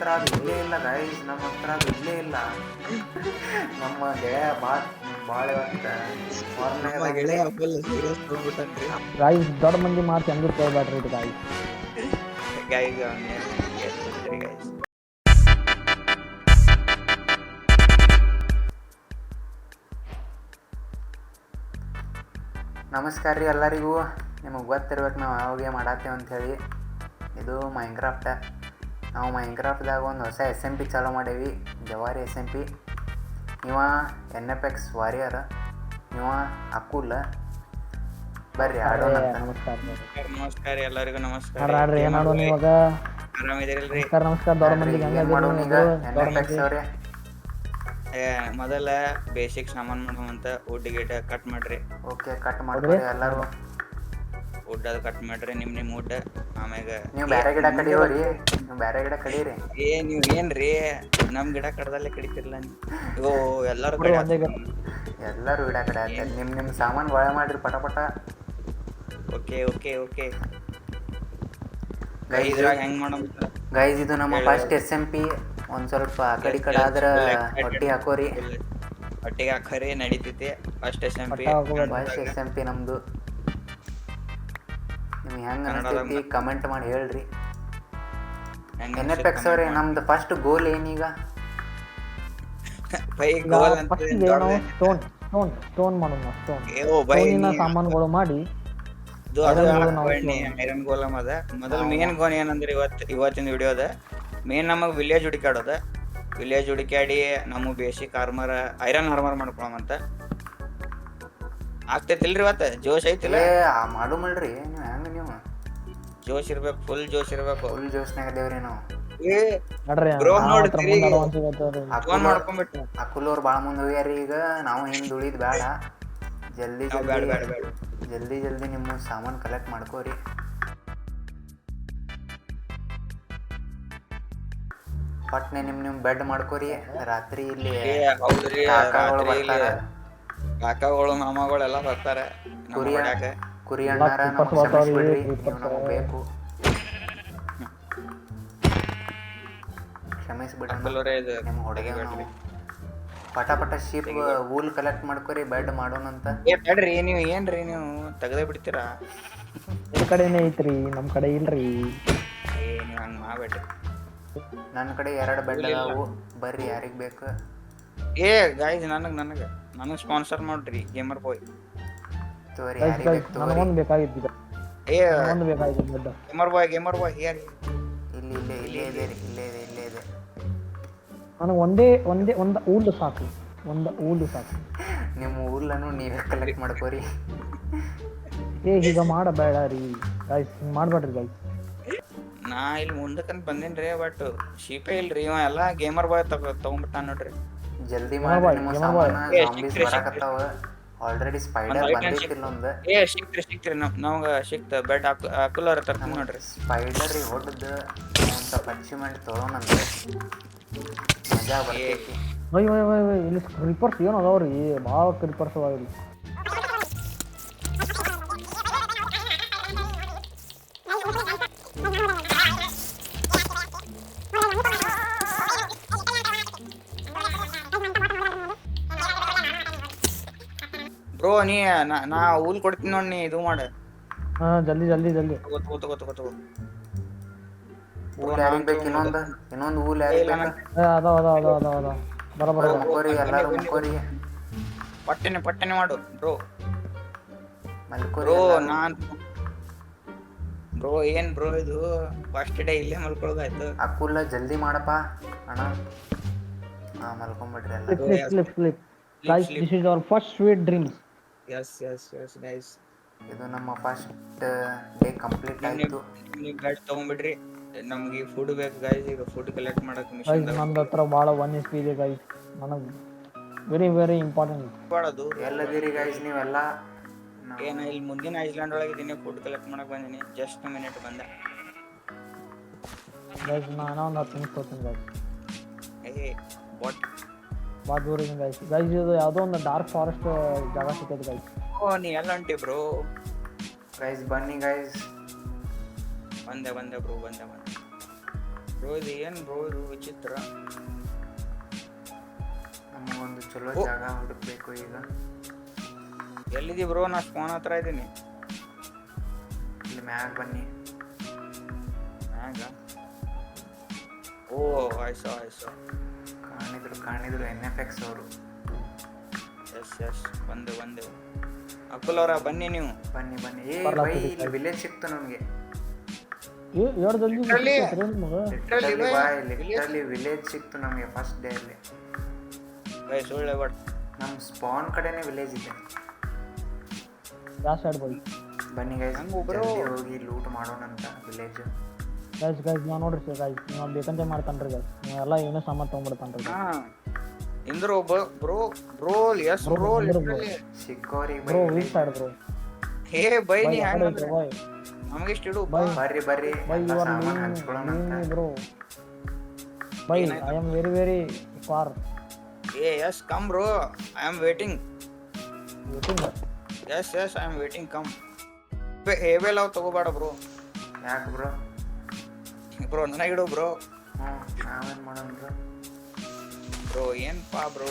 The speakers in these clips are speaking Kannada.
ಹತ್ರ ಅದು ಇಲ್ಲೇ ಇಲ್ಲ ಗೈಸ್ ನಮ್ಮ ಹತ್ರ ಅದು ಇಲ್ಲೇ ಇಲ್ಲ. ನಮ್ಮ ಗೆಳೆಯ ಭಾಳ ಭಾಳ ಗಾಯ್ಸ್ ದೊಡ್ಡ ಮಂದಿ ಮಾತು ಹೆಂಗೂ ಕೇಳ್ಬೇಡ್ರಿ ಇದು ಗಾಯ್ಸ್ ಅವನೇ ನಮಸ್ಕಾರ ರೀ ಎಲ್ಲರಿಗೂ. ನಿಮಗೆ ಗೊತ್ತಿರ್ಬೇಕು ನಾವು ಯಾವಾಗೆ ಮಾಡತ್ತೇವೆ ಹೇಳಿ ಇದು ಮೈನ್ಕ್ರಾಫ್ಟ ನಾವು ಮೈನ್ಕ್ರಾಫ್ಟ್ದಾಗ ಒಂದು ಹೊಸ ಎಸ್ ಎಂ ಪಿ ಚಾಲೂ ಮಾಡೇವಿ. ಜವಾರಿ ಎಸ್ ಎಂ ಪಿ ಇವ ಎನ್ ಎಫ್ ಎಕ್ಸ್ ವಾರಿಯರ್ ಇವ ಅಕುಲ್. ಬರ್ರಿ ಆಡೋಣ ನಮಸ್ಕಾರ ನಮಸ್ಕಾರ. ಎಲ್ಲರಿಗೂ ನಮಸ್ಕಾರ. ಆಡ್ರಿ ಆಡ್ರಿ ಏನ್ ಮಾಡೋಣ ಇವಾಗ? ಆರಾಮಿದಿರಲ್ರಿ ನಮಸ್ಕಾರ ನಮಸ್ಕಾರ. ದೊಡ್ಡ ಮಂದಿಗೆ ಹೆಂಗ ಮಾಡೋಣ ಈಗ ಎನ್ ಎಫ್ ಎಕ್ಸ್ ಮಂದಿ. ಅವ್ರೆ. ಏ, ಮೊದಲ ಬೇಸಿಕ್ ಸಾಮಾನು ಮಾಡುವಂತ ವುಡ್ ಗೀಟ ಕಟ್ ಮಾಡ್ರಿ. ಓಕೆ ಕಟ್ ಮಾಡ್ರಿ ಎಲ್ಲರೂ ವುಡ್ ಅದು ಕಟ್ ಮಾಡ್ರಿ ನಿಮ್ ನಿಮ್ ವುಡ್ ಆಮ್ಯಾಗ ನೀವು ಬೇರೆ ಗಿಡ ಕಡಿಯೋರಿ ನೀವು ಬೇರೆ ಗಿಡ ಕಡೀರಿ. ಏ ನೀವ್ ಏನ್ರಿ ನಮ್ ಗಿಡ ಕಡ್ದಲ್ಲೇ ಕಡಿತಿರ್ಲ ನೀವು. ಓ ಎಲ್ಲಾರು ಕಡೆ. ಎಲ್ಲರೂ ಗಿಡ ಕಡೆ ನಿಮ್ ನಿಮ್ಮ ನಿಮ್ಮ ಸಾಮಾನು ಗೊಳೆ ಮಾಡ್ರಿ ಪಟ ಪಟ. Okay okay okay. ಗೈಸ್ ಇದ್ರಾಗ ಹೆಂಗ್ ಮಾಡೋಣ ಗೈಸ್ ಇದು ನಮ್ಮ ಫಸ್ಟ್ ಎಸ್ ಎಂ ಪಿ ಒಂದ್ ಸ್ವಲ್ಪ ಆ ಕಡೆ ಕಡೆ ಆದ್ರೆ ಹೊಟ್ಟಿ ಹಾಕೋರಿ. ಹೊಟ್ಟಿಗೆ ಹಾಕೋರಿ ನಡೀತೈತಿ. First S M P. First S M P ನಮ್ಮದು ನಿಮ್ಗೆ ಹೆಂಗೆ ಅನಿಸ್ತೈತಿ ಕಮೆಂಟ್ ಮಾಡಿ ಹೇಳ್ರಿ. ಎನ್ ಎಫ್ ಎಕ್ಸ್ ಅವ್ರೆ ನಮ್ದು ಫಸ್ಟ್ ಗೋಲ್ ಏನೀಗ? ಸ್ಟೋನ್ ಸ್ಟೋನ್ ಸ್ಟೋನ್ ಮಾಡೋಣ ಸ್ಟೋನ್ ಸಾಮಾನುಗಳು ಮಾಡಿ. ಐರನ್ ಗೋಲಮ್ ಅದ. ಮೊದಲು ಮೇನ್ ಗೋಲ್ ಏನಂದ್ರೆ ಇವತ್ತು ಇವತ್ತಿನ ವಿಡಿಯೋದ. ಮೇನ್ ನಮಗ್ ವಿಲೇಜ್ ಹುಡುಕಾಡೋದ ವಿಲೇಜ್ ಹುಡುಕಾಡಿ ನಮ್ಮ ಬೇಸಿಕ್ ಆರ್ಮರ್ ಐರನ್ ಆರ್ಮರ್ ಮಾಡ್ಕೊಳಮಂತ ಆಗ್ತೈತಿಲ್ರಿ ಇವತ್ತ? ಜೋಶ್ ಐತಿಲ್ಲ? ಮಾಡು ಮಾಡ್ರಿ ಜೋಶ್ ಇರ್ಬೇಕು ಫುಲ್ ಜೋಶ್ ಇರ್ಬೇಕು. ಫುಲ್ ಜೋಶ್ನಾಗ ಅದೇವ್ರಿ ನಾವು. ಏ ನಡ್ರಿ ಫೋನ್ ಮಾಡ್ಕೊಂಡ್ಬಿಟ್ಟು ಅಕುಲ್ ಅವ್ರು ಭಾಳ ಮುಂದೆ ಹೋಗ್ಯಾರಿ ಈಗ. ನಾವು ಹಿಂದೆ ಉಳಿದ್ ಬೇಡ ಜಲ್ದಿ ಜಲ್ದಿ ಜಲ್ದಿ ಜಲ್ದಿ ನಿಮ್ಮ ಸಾಮಾನು ಕಲೆಕ್ಟ್ ಮಾಡ್ಕೋರಿ. ಪಟ್ನೆ ನಿಮ್ ನಿಮ್ ಬೆಡ್ ಮಾಡ್ಕೋರಿ. ರಾತ್ರಿ ಇಲ್ಲಿ ಏ ಹೌದ್ರಿ ಕಾಕಾಗಳು ರಾತ್ರಿ ಇಲ್ಲಿ ಬರ್ತಾರೆ. ಕಾಕಾಗಳು ಮಾಮಗಳು ಎಲ್ಲ ನಮ್ಮ ಹೊಡ್ಯಾಕ ಕುರಿ ಅಣ್ಣಾರ ನಮ್ಗೆ ಕ್ಷಮಿಸ್ಬಿಡ್ರಿ ನೀವು ನಮಗೆ ಬೇಕು. ಕ್ಷಮಿಸ್ಬಿಡ್ರಿ ನಿಮ್ಮ ಹುಡುಗ ನಾವು ಪಟ ಪಟ ಶೀಪ್ ವೂಲ್ ಕಲೆಕ್ಟ್ ಮಾಡ್ಕೊರಿ ಬೆಡ್ ಮಾಡೋಣಂತ ಏ ಬೇಡ್ರಿ ನೀವು ಏನ್ರಿ ನೀವು ತೆಗ್ದೇ ಬಿಡ್ತೀರಾ? ನಿಮ್ ಕಡೆನೇ ಐತ್ರಿ ನಮ್ಮ ಕಡೆ ಇಲ್ರಿ. ಏ ನೀವು ಹಂಗೆ ಮಾಡ್ಬೇಡ್ರಿ. ನನ್ನ ಕಡೆ ಎರಡು ಬೆಡ್ ಅದಾವು. ಬರ್ರಿ ಯಾರಿಗೆ ಬೇಕು? ಏ ಗಾಯ್ಸ್ ನನಗೆ ನನಗೆ. ನನಗೆ ಸ್ಪಾನ್ಸರ್ ಮಾಡ್ರಿ ಗೇಮರ್ ಬಾಯ್ ತೋರಿ ಗೈಸ್ ಯಾರಿಗೆ ಗೈಸ್ ಬೇಕು ತೋರಿ. ನನಗೊಂದು ಬೇಕಾಗಿತ್ತು ಏ ನನಗೊಂದು ಬೇಕಾಗಿತ್ತು ದೊಡ್ಡ. ಗೇಮರ್ ಬಾಯ್ ಗೇಮರ್ ಬಾಯ್ ಯಾರಿ ಇಲ್ಲಿ ಇಲ್ಲೇ ಇಲ್ಲೇ ಇದೆ ರೀ ಇಲ್ಲೇ ಇದೆ ಇಲ್ಲೇ ಇದೆ ನನಗೆ ಒಂದೇ ಒಂದೇ ಒಂದು ಊಲು ಸಾಕು. ಒಂದು ಊಲು ಸಾಕು. ನಿಮ್ಮ ಊರ್ಲನು ನೀವೇ ಕಲೆಕ್ಟ್ ಮಾಡ್ಕೋರಿ. ಏ ಈಗ ಮಾಡಬೇಡ ರೀ. ಗೈಸ್ ಹಿಂಗೆ ಮಾಡಬೇಡ್ರಿ ಗೈಸ್ ನಾ ಇಲ್ಲಿ ಮುಂದಕ್ಕಂತ ಬಂದೇನ್ರಿ ಬಟ್ ಶೀಪೇ ಇಲ್ರಿ. ಇವ ಎಲ್ಲ ಗೇಮರ್ ಬಾಯ್ ತಗೋ ತಗೊಂಡ್ಬಿಟ್ಟಾನ ನೋಡ್ರಿ. ಜಲ್ದಿ ಮಾಡಿ ನಿಮ್ಮ gamer boy. ಸಾಮಾನ zombies ಬರಾಕತ್ತಾವ. ಆಲ್ರೆಡಿ ಸ್ಪೈಡರ್ ಬಂದಿತ್ತು ಇನ್ನೊಂದು. ಏ ಸಿಕ್ತ್ರಿ ಸಿಕ್ತ್ರಿ ನಮ್ ನಮ್ಗೆ ಸಿಕ್ತ ಬೆಡ್ ಅಕುಲರ್ ತರ್ತೀನಿ ನೋಡ್ರಿ. ಸ್ಪೈಡರ್ ರೀ ಹೊಡೆದು ಅಂತ ಸ್ವಲ್ಪ ಅಚೀವ್ಮೆಂಟ್ ಅಂತ. ಮಜಾ ಬರ್ತೈತಿ. ಒಯ್ ಒಯ್ ಒಯ್ ಒಯ್ ಇಲ್ಲಿ ಕ್ರಿಪರ್ಸ್ ಏನು ರೀ ಭಾಳ ಕ್ರಿಪರ್ಸ್ ಅದಾವ ಇಲ್ಲಿ. ಬ್ರೋ ನೀ ನಾ- ನಾ ಹೂಲ್ ಕೊಡ್ತೀನಿ ನೋಡಿ ನೀ ಇದು ಮಾಡು. ಹಾ ಜಲ್ದಿ ಜಲ್ದಿ ಜಲ್ದಿ. ತಗೋ ತಗೋ ತಗೋ ತಗೋ ತಗೋ. ಯಾರಿಗೆ ಬೇಕು? ಇನ್ನೊಂದು ಇನ್ನೊಂದು ಊಲ್ ಯಾರಿಗೆ ಇಲ್ಲ, ಬೇಕು? ಏ ಅದಾವ ಅದಾವ ಅದಾವ ಅದಾವ ಅದಾವ ಬರ ಬರ ಬರ. ಮುಕ್ಕೋರಿ ಎಲ್ಲರೂ ಮುಕ್ಕೋರಿ ಪಟ್ಟನೆ ಪಟ್ಟನೆ ಮಾಡು ಬ್ರೋ. ಮಲ್ಕೋರಿ ಬ್ರೋ. ನಾನ್ ಬ್ರೋ ಏನ್ ಬ್ರೋ ಇದು? ಫಸ್ಟ್ ಡೇ ಇಲ್ಲೇ ಮಲ್ಕೊಳ್ಳೋದಾಯ್ತು ಅಕ್ಕುಲ್ಲ ಜಲ್ದಿ ಮಾಡಪ್ಪ. ಅಣ್ಣ. ಹಾ ಮಲ್ಕೊಂಬಿಡ್ರಿ ಎಲ್ಲ sleep sleep sleep sleep guys this is our first sweet dreams yes yes yes guys ಇದು ನಮ್ಮ ಫಸ್ಟ್ ಡೇ ಕಂಪ್ಲೀಟ್ ಆಯ್ತು. ನೀವು ಗೈಸ್ ತಗೊಂಡ್ಬಿಡ್ರಿ. ನಮ್ಗೆ ಫುಡ್ ಬೇಕು ಗೈಸ್ ಈಗ ಫುಡ್ ಕಲೆಕ್ಟ್ ಮಾಡಕ್ಕೆ ಮಿಷನ್ ನಂದು ಹತ್ರ ಭಾಳ ಒನ್ ಎಸ್ ಪಿ ಇದೆ ಗೈಸ್ ನನಗೆ ವೆರಿ ವೆರಿ ಇಂಪಾರ್ಟೆಂಟ್ ಮಾಡೋದು ಎಲ್ಲದಿರಿ ಗೈಸ್ ನೀವೆಲ್ಲ ಏನ ಇಲ್ಲಿ ಮುಂದಿನ ಐಸ್ಲ್ಯಾಂಡ್ ಒಳಗೆ ಇದೀನಿ ಫುಡ್ ಕಲೆಕ್ಟ್ ಮಾಡಕ್ಕೆ ಬಂದಿನಿ. ಜಸ್ಟ್ ಮಿನಿಟ್ ಬಂದೆ. ಗೈಸ್ ನಾನು ಒಂದು ಹತ್ತು ನಿಮಿಷ ಹೋಗ್ತೀನಿ ಗೈಸ್ ಏ ವಾಟ್ ಭಾಳ ದೂರ ಇದೆ ಗೈಸ್ ಗೈಸ್ ಇದು ಯಾವುದೋ ಒಂದು ಡಾರ್ಕ್ ಫಾರೆಸ್ಟ್ ಜಾಗ ಸಿಕ್ಕಿದೆ ಗೈಸ್ ಓ ನೀ ಎಲ್ಲ ಹೊಂಟಿ ಬ್ರೋ ಗೈಸ್ ಬನ್ನಿ ಗೈಸ್ ಬಂದೆ ಬಂದೆ ಬ್ರೋ ಬಂದೆ ಬಂದೆ. ಬ್ರೋ ಇದು ಏನು ಬ್ರೋ ಇದು ವಿಚಿತ್ರ? ನಮಗೊಂದು ಚಲೋ ಓ. ಜಾಗ ಹುಡುಕ್ಬೇಕು ಈಗ. ಎಲ್ಲಿದ್ದೀವಿ ಬ್ರೋ ನಾ ಫೋನ್ ಹತ್ರ ಇದ್ದೀನಿ. ಇಲ್ಲಿ ಮ್ಯಾಗ ಬನ್ನಿ. ಹ್ಯಾಂಗ ಓ ಆಯ್ಸೋ ಆಯ್ಸೋ ಕಾಣಿದ್ರು ಕಾಣಿದ್ರು ಎನ್ ಎಫ್ ಎಕ್ಸ್ ಅವರು. ಎಸ್ ಎಸ್ ಬಂದು ಬಂದು. ಅಕುಲ್ ಅವರ ಬನ್ನಿ ನೀವು. ಬನ್ನಿ ಬನ್ನಿ. ಏ ಬೈ ಇಲ್ಲಿ ವಿಲೇಜ್ ಸಿಕ್ತು ನಮಗೆ. ಲಿಟ್ರಲಿ. ವಿಲೇಜ್ ಸಿಕ್ತು ನಮಗೆ ಫಸ್ಟ್ ಡೇ ಅಲ್ಲಿ. ಬೈ ಸುಳ್ಳೆ ಬಟ್ ನಮ್ಮ ಸ್ಪಾನ್ ಕಡೆನೇ ವಿಲೇಜ್ ಇದೆ. ಬನ್ನಿ ಗೈಸ್ ಹೋಗಿ ಲೂಟ್ ಮಾಡೋಣ ಅಂತ ವಿಲೇಜ್ ಗೈಸ್ ಗೈಸ್ ನಾವು ನೋಡ್ರಿ ಸರ್ ಗೈಸ್ ನೀವು ಬೇಕಂತೆ ಮಾಡ್ತಾನ್ರಿ ಗೈಸ್ ಎಲ್ಲ ಏನೋ ಸಾಮಾನು ತೊಗೊಂಡ್ಬಿಡ್ತಾನ್ರಿ ಹಾ ಒಬ್ಬ bro bro yes bro ಸಿಕ್ಕೋರಿ bro weak side bro hey by ನೀ ಹ್ಯಾಂಗ ಬಾಯ್ ನಮಗೆ ಇಷ್ಟ ಇಡು ಬೈ. ಬರ್ರಿ ಬರ್ರಿ ಬೈ you are bro by I am very very far ಏ yes come bro I am waiting waiting yes yes I am waiting come ಹೇವೆಲ್ಲ ತಗೋಬೇಡ ಬ್ರೋ ಯಾಕೆ ಬ್ರೋ ಬ್ರೋ ನನಗಿಡು ಬ್ರೋ ಹ್ಞೂ ನಾವೇನು ಮಾಡೋಣ ಬ್ರೋ ಬ್ರೋ ಏನ್ಪಾ ಬ್ರೋ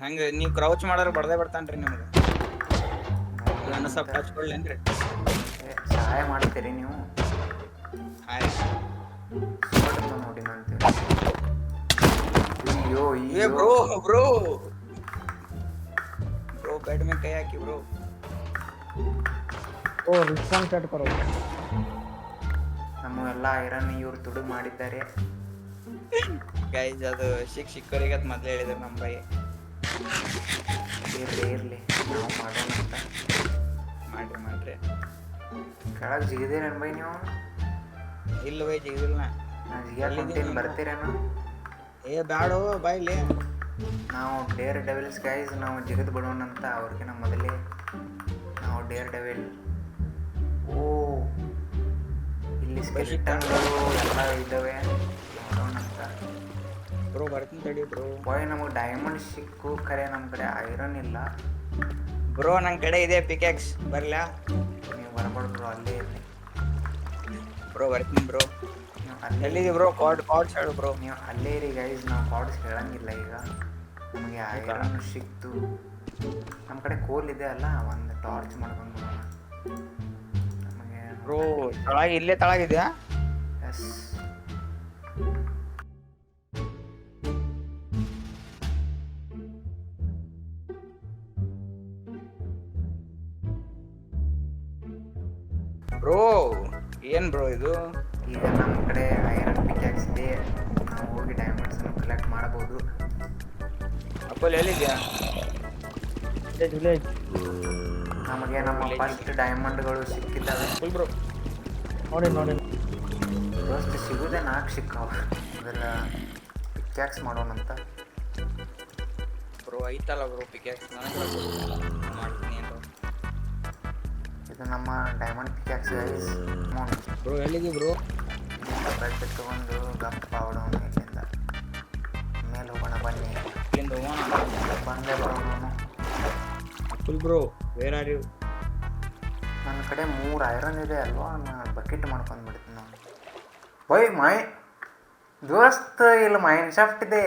ಹಂಗ ನೀವು ಕ್ರೌಚ್ ಮಾಡಿದ್ರೆ ಬಡದೇ ಬರ್ತಾನ್ರಿ ನಿಮ್ಗೆ. ನನ್ನ ಸ್ವಲ್ಪ ಟಚ್ ಕೊಡ್ಲೇನ್ರಿ ಸಹಾಯ ಮಾಡ್ತೀರಿ ನೀವು? ಆಯ್ತು. ನೋಡಿ ಅಂತೀವಿ ಅಯ್ಯೋ ಏ ಬ್ರೋ ಬ್ರೋ. ಬ್ರೋ ಬೆಡ್ ಮೇಲೆ ಕೈ ಹಾಕಿ ಬ್ರೋ. ಓ ರಿಸ್ಪಾನ್ಸ್ ಸೆಟ್ ಕರೋ ನಮ್ಮ ಎಲ್ಲ ಐರನ್ ಇವ್ರು ತುಡು ಮಾಡಿದ್ದಾರೆ. ಗೈಸ್ ಅದು ಶಿಕ್ ಶಿಕ್ಕರಿಗೆ ಅದು ಮೊದಲೇ ಹೇಳಿದ್ರು ನಮ್ಮ ಬೈ ಇರ್ಲಿ ಇರ್ಲಿ. ನಾವು ಮಾಡೋಣ ಅಂತ. ಮಾಡ್ರಿ ಮಾಡ್ರಿ. ಕೆಳಗೆ ಜಿಗಿದಿರೇನು ಬೈ ನೀವು? ಇಲ್ಲ ಬೈ ಜಿಗಿದಿಲ್ಲ ನಾನು ಜಿಗಿಯಾಕೊಂತೀನಿ ಬರ್ತೀರೇನು? ಏ ಬ್ಯಾಡೋ ಬಾಯ್ಲಿ. ನಾವು ಡೇರ್ ಡೆವಿಲ್ಸ್ ಗೈಸ್ ನಾವು ಜಿಗಿದು ಬಿಡೋಣ ಅಂತ ಅವ್ರಿಗಿನ ಮೊದಲೇ. ನಾವು ಡೇರ್ ಡೆವಿಲ್. ಓ ಇಲ್ಲಿ ಸ್ಕೆಲಿಟನ್ಗಳು ಎಲ್ಲ ಇದ್ದಾವೆ. ನೋಡೋಣ ಅಂತ. ಬ್ರೋ ಬರ್ತೀನಿ ತಡಿ ಬ್ರೋ. ಬಾಯ್ ನಮಗೆ ಡೈಮಂಡ್ ಸಿಕ್ಕು ಕರೆ ನಮ್ಮ ಕಡೆ ಐರನ್ ಇಲ್ಲ. ಬ್ರೋ ನನ್ನ ಕಡೆ ಇದೆ ಪಿಕೆಕ್ಸ್. ಬರ್ಲಾ? ನೀವು ಬರ್ಬಾರ್ದು ಅಲ್ಲೇ ಇರಲಿ. ಬ್ರೋ ಬರ್ತೀನಿ ಬ್ರೋ. ನೀವು ಅಲ್ಲೇ ಎಲ್ಲಿದೆ ಬ್ರೋ ಕಾರ್ಡ್ ಕಾರ್ಡ್ಸ್ ಹೇಳು ಬ್ರೋ ನೀವು ಅಲ್ಲೇ ಇರಿ ಗೈಸ್ ನಾವು ಕಾರ್ಡ್ಸ್ ಹೇಳಂಗಿಲ್ಲ ಈಗ. ನಮಗೆ ಐರನ್ ಸಿಕ್ತು. ನಮ್ಮ ಕಡೆ ಕೋಲ್ ಇದೆ ಅಲ್ಲ ಒಂದು ಟಾರ್ಚ್ ಮಾಡ್ಕೊಂಡು ನಮಗೆ ಬ್ರೋ ತಳಗ ಇಲ್ಲೇ ತಳಗಿದ್ಯಾ ಎಸ್ ಬ್ರೋ ಏನ್ ಬ್ರೋ ಇದು? ಈಗ ನಮ್ಮ ಕಡೆ ಐರನ್ ಪಿಕ್ಯಾಕ್ಸ್ ಇದೆ ನಾವು ಹೋಗಿ ಡೈಮಂಡ್ಸನ್ನು ಕಲೆಕ್ಟ್ ಮಾಡಬಹುದು. ಅಪ್ಪಲ್ ಎಲ್ಲಿದ್ಯಾ? ವಿಲೇಜ್ ನಮಗೆ ನಮ್ಮ ಫಸ್ಟ್ ಡೈಮಂಡ್ಗಳು ಸಿಕ್ಕಿದ್ದಾವೆ. ಫುಲ್ ಬ್ರೋ ನೋಡಿ ನೋಡಿ. ಫಸ್ಟ್ ಸಿಗೋದೇ ನಾಲ್ಕು ಸಿಕ್ಕಾವ. ಅದೆಲ್ಲ ಪಿಕ್ಯಾಕ್ಸ್ ಮಾಡೋಣಂತ. ಬ್ರೋ ಐತಲ್ಲ ಬ್ರೋ ಪಿಕ್ಯಾಕ್ಸ್ ಮಾಡ್ತೀನಿ ಏನು ಇದು ನಮ್ಮ diamond pickaxe guys amount bro ಎಲ್ಲಿಗೆ ಬ್ರೋ ಬೆಲ್ಟ್ ತಗೊಂಡು ಗಪ್ ಆಡೋಣ ಇಲ್ಲಿಂದ ಮೇಲೆ ಹೋಗೋಣ ಬನ್ನಿ. ಬಂದೆ ಬರೋಣ full bro where are you ನನ್ನ ಕಡೆ ಮೂರು ಐರನ್ ಇದೆ ಅಲ್ವಾ? ನಾನು ಬಕೆಟ್ ಮಾಡ್ಕೊಂಡು ಬಿಡ್ತೀನಿ ನಾನು. ಬೈ ಮೈ ದೋಸ್ತ್ ಇಲ್ಲಿ ಮೈನ್ ಶಾಫ್ಟ್ ಇದೆ.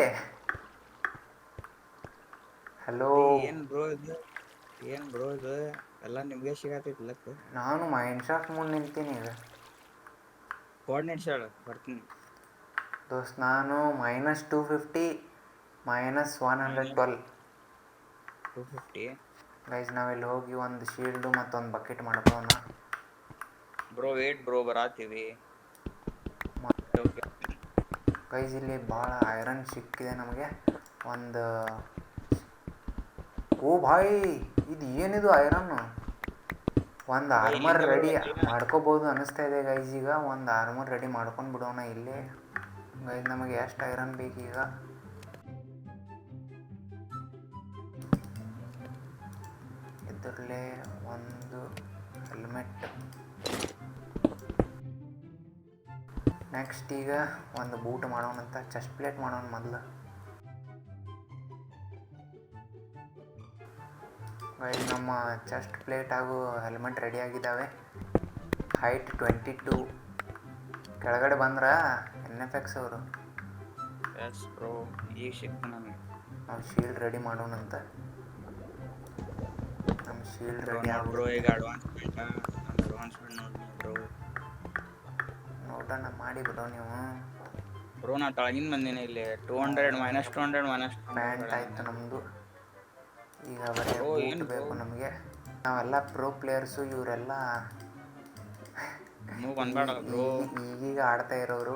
ಹಲೋ ಏನು ಬ್ರೋ ಇದು? ಏನ್ ಬ್ರೋ ಇದು? ಎಲ್ಲ ನಿಮಗೆ ಸಿಗತೈತಿ ಲಕ್ ನಾನು ಮೈಂಡ್ ಶಾಪ್ ಮುಂದೆ ನಿಂತೀನಿ ಈಗ. ಕೋಆರ್ಡಿನೇಟ್ಸ್ ಹೇಳು ಬರ್ತೀನಿ. ದೋಸ್ತ್ ನಾನು minus two fifty minus one hundred twelve two fifty guys ನಾವಿಲ್ಲಿ ಹೋಗಿ ಒಂದು ಶೀಲ್ಡು ಮತ್ತೊಂದು ಬಕೆಟ್ ಮಾಡ್ಕೊಳ್ಳೋಣ. ಬ್ರೋ ವೇಟ್ ಬ್ರೋ ಬರಾತೀವಿ. ಗೈಸ್ ಇಲ್ಲಿ ಭಾಳ ಐರನ್ ಸಿಕ್ಕಿದೆ ನಮಗೆ. ಒಂದು ಓ ಭಾಯ್ ಇದು ಏನಿದು ಐರನ್ ಒಂದು ಆರ್ಮರ್ ರೆಡಿ ಮಾಡ್ಕೋಬೋದು ಅನಿಸ್ತಾ ಇದೆ ಗೈಸ್ ಈಗ. ಒಂದು ಆರ್ಮರ್ ರೆಡಿ ಮಾಡ್ಕೊಂಡು ಬಿಡೋಣ ಇಲ್ಲೇ. ಗೈಸ್ ನಮಗೆ ಎಷ್ಟು ಐರನ್ ಬೇಕೀಗ ಇದರಲ್ಲೇ ಒಂದು ಹೆಲ್ಮೆಟ್ ನೆಕ್ಸ್ಟ್ ಈಗ ಒಂದು ಬೂಟ್ ಮಾಡೋಣ ಅಂತ ಚೆಸ್ಟ್ ಪ್ಲೇಟ್ ಮಾಡೋಣ ಮೊದಲು. ಗೈಸ್ ನಮ್ಮ ಚೆಸ್ಟ್ ಪ್ಲೇಟ್ ಹಾಗೂ ಹೆಲ್ಮೆಟ್ ರೆಡಿ ಆಗಿದ್ದಾವೆ. ಹೈಟ್ ಟ್ವೆಂಟಿ ಟೂ ಕೆಳಗಡೆ ಬಂದ್ರೆ ಎನ್ ಎಫ್ ಎಕ್ಸ್ ಅವರು. ಎಸ್ ಬ್ರೋ ಈಗ ಸಿಕ್ತು ನನಗೆ ನಾವು ಶೀಲ್ಡ್ ರೆಡಿ ಮಾಡೋಣಂತ ನಮ್ಮ ಶೀಲ್ಡ್ ರೆಡಿ ಬ್ರೋ ಈಗ ಅಡ್ವಾನ್ಸ್ಮೆಂಟ್ ಅಡ್ವಾನ್ಸ್ಮೆಂಟ್ ನೋಡಿ ಬ್ರೋ ನೋಡೋಣ ಮಾಡಿ ಬಿಡೋ ನೀವು. ಬ್ರೋ ನಾ ತಳಗಿನ ಬಂದಿನಿ ಇಲ್ಲಿ. Two hundred minus two hundred minus pant ಆಯ್ತು ನಮ್ಮದು ಈಗ ಬರೀ ಬೂಟ್ ಬೇಕು ನಮಗೆ. ನಾವೆಲ್ಲ ಪ್ರೋ ಪ್ಲೇಯರ್ಸು ಇವರೆಲ್ಲ ಈಗೀಗ ಆಡ್ತಾ ಇರೋರು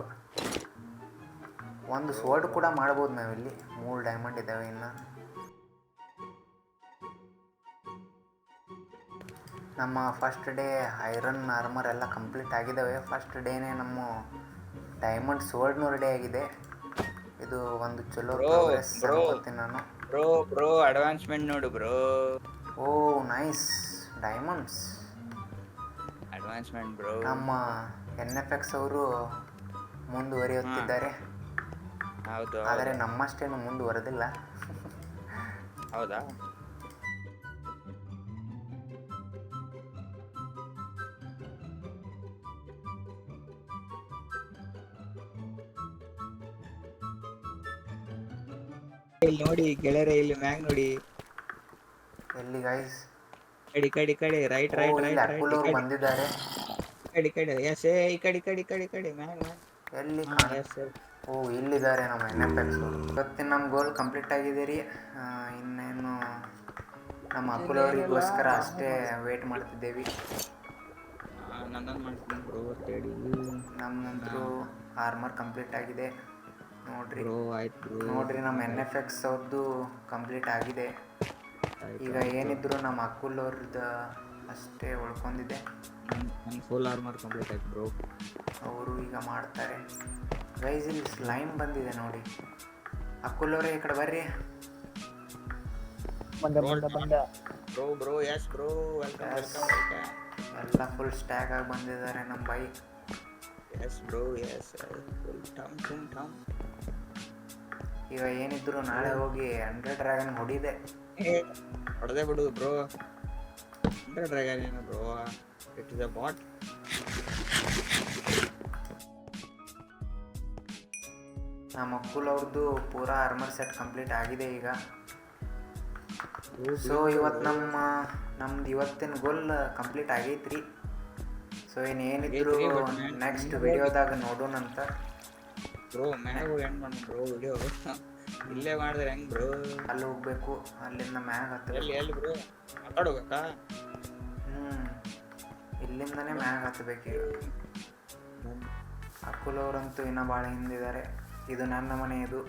ಒಂದು ಸ್ವರ್ಡ್ ಕೂಡ ಮಾಡ್ಬೋದು ನಾವಿಲ್ಲಿ. ಮೂರು ಡೈಮಂಡ್ ಇದ್ದಾವೆ ಇನ್ನು. ನಮ್ಮ ಫಸ್ಟ್ ಡೇ ಐರನ್ ಆರ್ಮರ್ ಎಲ್ಲ ಕಂಪ್ಲೀಟ್ ಆಗಿದ್ದಾವೆ ಫಸ್ಟ್ ಡೇನೇ ನಮ್ಮ ಡೈಮಂಡ್ ಸೋಲ್ಡ್ನೂರು ಡೇ ಆಗಿದೆ. ಇದು ಒಂದು ಚಲೋ ನಾನು. ಬ್ರೋ ಬ್ರೋ ಅಡ್ವಾನ್ಸ್ಮೆಂಟ್ ನೋಡು bro. Oh nice diamonds advancement bro. ನಮ್ಮ ಎನ್ ಎಫ್ ಎಕ್ಸ್ ಅವರು ಮುಂದುವರಿಯುತ್ತಿದ್ದಾರೆ. ಹೌದು ಆದರೆ ನಮ್ಮಷ್ಟೇನು ಮುಂದುವರೆದಿಲ್ಲ. ಹೌದಾ? ಇಲ್ಲಿ ನೋಡಿ ಗೆಳೆಯರೆ ಇಲ್ಲಿ ಮ್ಯಾಂಗ್ ನೋಡಿ. ಎಲ್ಲಿ ಗೈಸ್ ಕಡಿ ಕಡಿ ಕಡಿ ರೈಟ್ ರೈಟ್ ರೈಟ್ ರೈಟ್ ಬಂದಿದ್ದಾರೆ. ಕಡಿ ಕಡಿ ಎಸ್ ಏ ಈ ಕಡಿ ಕಡಿ ಕಡಿ ಕಡಿ ಮ್ಯಾಂಗ್ ಎಲ್ಲಿ ಎಸ್. ಓ ಇಲ್ಲಿದ್ದಾರೆ ನಮ್ಮ ಎನ್ ಎಫ್ ಎಕ್ಸ್ ಇವತ್ತಿನ ನಮ್ಮ ಗೋಲ್ ಕಂಪ್ಲೀಟ್ ಆಗಿದೆ ರೀ. ಇನ್ನೇನು ನಮ್ಮ ಅಕ್ಕುಲವರಿಗೋಸ್ಕರ ಅಷ್ಟೇ ವೇಟ್ ಮಾಡ್ತಿದ್ದೇವೆ. ನಂದನ್ ನಂದೊಂದ್ ಮಾಡ್ತೀನಿ ಬ್ರೋ ತಡಿ ನಮ್ಮಂತರೂ ಆರ್ಮರ್ ಕಂಪ್ಲೀಟ್ ಆಗಿದೆ. ನೋಡ್ರಿ. ನೋಡ್ರಿ ನಮ್ಮ ಎನ್ ಎಫ್ ಎಕ್ಸ್ ಅವ್ರದ್ದು ಕಂಪ್ಲೀಟ್ ಆಗಿದೆ. ಈಗ ಏನಿದ್ರು ನಮ್ಮ ಅಕ್ಕುಲ್ ಅವ್ರದ್ದು ಅಷ್ಟೇ ಉಳ್ಕೊಂಡಿದೆ. ಫುಲ್ ಆರ್ಮರ್ ಕಂಪ್ಲೀಟ್ ಆಯ್ತು ಬ್ರೋ ಅವರು ಈಗ ಮಾಡ್ತಾರೆ. ಗೈಸ್ ಇಲ್ಲಿ ಸ್ಲೈಮ್ ಬಂದಿದೆ ನೋಡಿ. ಅಕ್ಕುಲ್ ಅವರೇ ಈ ಕಡೆ ಬರ್ರಿ. ಬಂದೆ ಬಂದೆ ಬಂದೆ. ಬ್ರೋ ಬ್ರೋ ಎಸ್ ಬ್ರೋ ಎಲ್ಲ ಫುಲ್ ಸ್ಟ್ಯಾಕ್ ಆಗಿ ಬಂದಿದ್ದಾರೆ ನಮ್ಮ bike yes bro yes full ಟಮ್ ಟಮ್ ಟಮ್ ಈಗ ಏನಿದ್ರು ನಾಳೆ ಹೋಗಿ ಹಂಡ್ರೆಡ್ ಡ್ರ್ಯಾಗನ್ ಹೊಡಿದೆ. ಹೊಡೆದೇ ಬಿಡುದು ಬ್ರೋ. ಡ್ರ್ಯಾಗನ್ ಏನು bro? It is a bot ನಮ್ಮ ಅಕ್ಕುಲ್ ಅವ್ರದ್ದು ಪೂರಾ ಆರ್ಮರ್ ಸೆಟ್ ಕಂಪ್ಲೀಟ್ ಆಗಿದೆ ಈಗ. ಸೊ ಇವತ್ತು ನಮ್ಮ ನಮ್ದು ಇವತ್ತಿನ ಗೋಲ್ ಕಂಪ್ಲೀಟ್ ಆಗೈತ್ರಿ. ಸೊ ಇನ್ನೇನಿದ್ರು ನೆಕ್ಸ್ಟ್ ವಿಡಿಯೋದಾಗ ನೋಡೋಣಂತ. ಬ್ರೋ ಮ್ಯಾಗ ಹೋಗಿ ಎಂಡ್ ಮಾಡಿ ಬ್ರೋ ವಿಡಿಯೋ ಇಲ್ಲೇ ಮಾಡಿದ್ರೆ ಹೆಂಗ್ ಬ್ರೋ ಅಲ್ಲಿ ಹೋಗ್ಬೇಕು ಅಲ್ಲಿಂದ ಮ್ಯಾಗ ಹತ್ತಿರ ಎಲ್ಲಿ ಎಲ್ಲಿ ಬ್ರೋ ಮಾತಾಡ್ಬೇಕಾ ಹ್ಞೂ ಇಲ್ಲಿಂದನೇ ಮ್ಯಾಗ ಹತ್ತಬೇಕು ಈಗ. ಅಕ್ಕುಲ್ ಅವರಂತೂ ಇನ್ನೂ ಭಾಳ ಹಿಂದಿದ್ದಾರೆ ಇದು ನನ್ನ ಮನೆ ಇದು.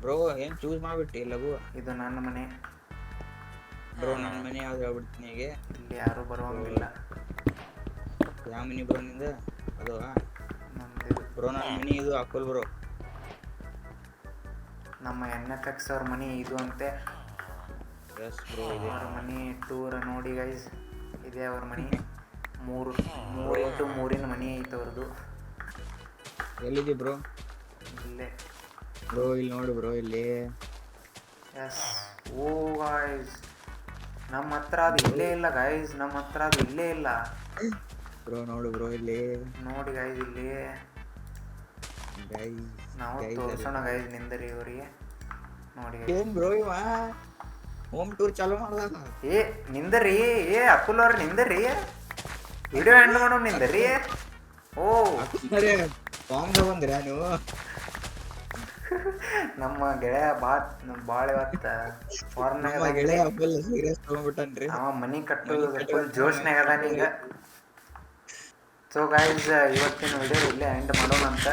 ಬ್ರೋ ಏನ್ ಚೂಸ್ ಮಾಡ್ಬಿಟ್ಟಿ ಲಘು? ಇದು ನನ್ನ ಮನೆ. ಬ್ರೋ ನನ್ನ ಮನೆ ಯಾವ್ದು ಹೇಳ್ಬಿಡ್ತೀನಿ ಈಗ? ಇಲ್ಲಿ ಯಾರೂ ಬರೋಂಗಿಲ್ಲ ಯಾವ ಮನೆ ಬ್ರೋ ನಿಂದ? ಅದು ಬ್ರೋ ನನ್ನ ಮನಿ ಇದು ಹಾಕೋಲ್ ಬ್ರೋ ನಮ್ಮ ಎನ್ ಎಫ್ ಎಕ್ಸ್ ಅವ್ರ ಮನೆ ಇದು ಅಂತೆ. ಎಸ್ ಬ್ರೋ ಇದೆ. ಅವ್ರ ಮನೆ ಟೂರ್ ನೋಡಿ ಗೈಸ್ ಇದೆ ಅವ್ರ ಮನೆ. ಮೂರು ಮೂರು ಇಂಟು ಮೂರಿನ ಮನೆ ಐತೆ ಅವ್ರದ್ದು ಎಲ್ಲಿದೆ ಬ್ರೋ ಇಲ್ಲೇ. ಬ್ರೋ ಇಲ್ಲಿ ನೋಡು ಬ್ರೋ ಇಲ್ಲಿ. ಎಸ್ ಓ ಗಾಯ್ಸ್ ನಮ್ಮ ಹತ್ರ ಅದು ಇಲ್ಲೇ ಇಲ್ಲ ಗೈಸ್ ನಮ್ಮ ಹತ್ರ ಅದು ಇಲ್ಲೇ ಇಲ್ಲ. ಬ್ರೋ ನೋಡು ಬ್ರೋ ಇಲ್ಲಿ. ನೋಡಿ ಗೈಸ್ ಇಲ್ಲಿ. ನಾವು Guys, ತೋರ್ಸೋಣ ಗೈಸ್ ನಿಂದರಿ ಇವರಿಗೆ ನೋಡಿ guys. ಏನ್ ಬ್ರೋ ಇವ? ಹೋಮ್ ಟೂರ್ ಚಾಲೂ ಮಾಡ್ದಾಗ ಏ ನಿಂದರಿ ಏ ಅಪ್ಪುಲ್ ಅವ್ರ ನಿಂದರಿ ವಿಡಿಯೋ ಎಂಡ್ ಮಾಡೋ ನಿಂದರಿ ಓ. ಅರೆ ಬಾಂಬ್ ಬಂದಿರಾ ನೀವು? ನಮ್ಮ ಗೆಳೆಯ ಬಾ ಭಾಳ ಇವತ್ತ ಫಾರ್ಮ್ನಾಗ ಗೆಳೆಯ ಸೀರಿಯಸ್ ತಗೊಂಡ್ಬಿಟ್ಟನ್ರಿ. ಅವ ಮನಿ ಕಟ್ಟೋದು ಫುಲ್ ಜೋಶ್ನಾಗ ಅದಾನ ಈಗ. ಸೊ ಗೈಸ್ ಇವತ್ತಿನ ವಿಡಿಯೋ ಇಲ್ಲೇ ಎಂಡ್ ಮಾಡೋಣ ಅಂತ